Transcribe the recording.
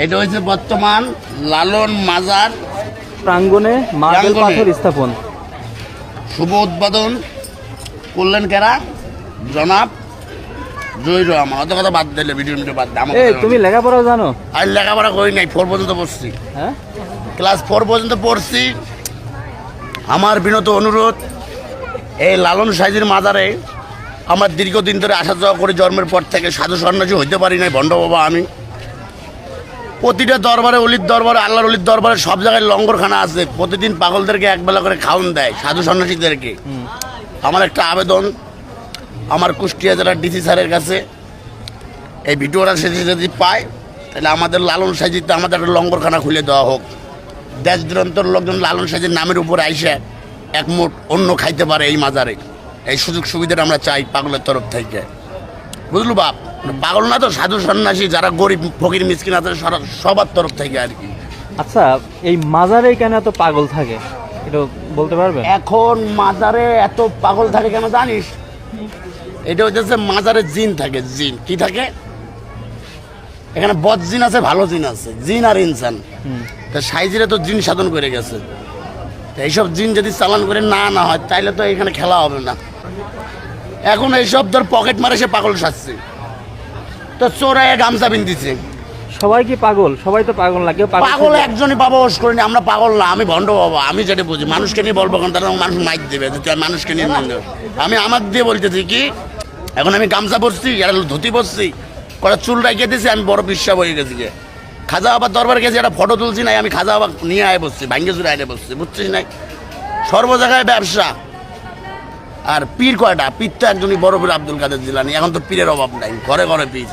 এটা হচ্ছে বর্তমান লালন মাজার প্রাঙ্গণে মার্বেল পাথর স্থাপন। শুভ উদ্বোধন করলেন কেরা? জনাব জয় কথা বাদ দিলে ভিডিও ভিডিও বাদ এ তুমি লেখাপড়া জানো? আর লেখাপড়া করি নাই ফোর পর্যন্ত পড়ছি। হ্যাঁ? ক্লাস ফোর পর্যন্ত পড়ছি। আমার বিনত অনুরোধ এই লালন সাইজির মাজারে আমার দীর্ঘদিন ধরে আসা যাওয়া করে জন্মের পর থেকে সাধু সন্ন্যাসী হইতে পারি নাই ভণ্ড বাবা আমি। প্রতিটা দরবারে, অলির দরবারে, আল্লাহর অলির দরবারে সব জায়গায় লঙ্গরখানা আছে। প্রতিদিন পাগলদেরকে একবেলা করে খাওয়ান দেয়, সাধু সন্ন্যাসীদেরকে। আমার একটা আবেদন, আমার কুষ্টিয়া জেলার ডিসি স্যারের কাছে। এই ভিডিওটা সে যদি পায়, তাহলে আমাদের লালন সাজিতে আমাদের একটা লঙ্গরখানা খুলে দেওয়া হোক। দেশ দূরান্তর লোকজন লালন সাজির নামের উপর আইসে একমুট অন্য খাইতে পারে এই মাজারে। এই সুযোগ সুবিধাটা আমরা চাই পাগলের তরফ থেকে। বুঝলু বাপ? পাগল না তো সাধু সন্ন্যাসী যারা গরিব ফকির মিসকিন আছে সবার তরফ থেকে আর কি। আচ্ছা এই মাজারে কেন এত পাগল থাকে? এটা বলতে পারবে? এখন মাজারে এত পাগল থাকে কেন জানিস? এটা হচ্ছে মাজারে জিন থাকে জিন। কি থাকে? এখানে বদ জিন আছে ভালো জিন আছে। জিন আর ইনসান। তা সাইজিরে তো জিন সাধন করে গেছে। এইসব জিন যদি চালান করে না না হয় তাইলে তো এখানে খেলা হবে না। এখন এইসব ধর পকেট মারে সে পাগল সাজছে। তো চোরায় গামছা বিন্দিছে সবাই কি পাগল? সবাই তো পাগল না কেউ পাগল একজনই বাবা ওস করিনি আমরা পাগল না আমি ভণ্ড বাবা আমি যেটা বুঝি মানুষকে নিয়ে বলব কারণ তারা মানুষ মাইক দেবে মানুষকে নিয়ে আমি আমার দিয়ে বলতেছি কি এখন আমি গামছা পরছি এরা ধুতি পরছি কটা চুল রাখিয়ে দিয়েছি আমি বড় বিশ্বাস হয়ে গেছি গে খাজা বাবার দরবার গেছি একটা ফটো তুলছি নাই আমি খাজা বাবা নিয়ে আয় বসছি ভাঙ্গে চুরে আয় বসছি বুঝছিস নাই? সর্ব জায়গায় ব্যবসা। আর পীর কয়টা? পীর তো একজনই বড় পীর আব্দুল কাদের জিলানি এখন তো পীরের অভাব নাই ঘরে ঘরে পীর।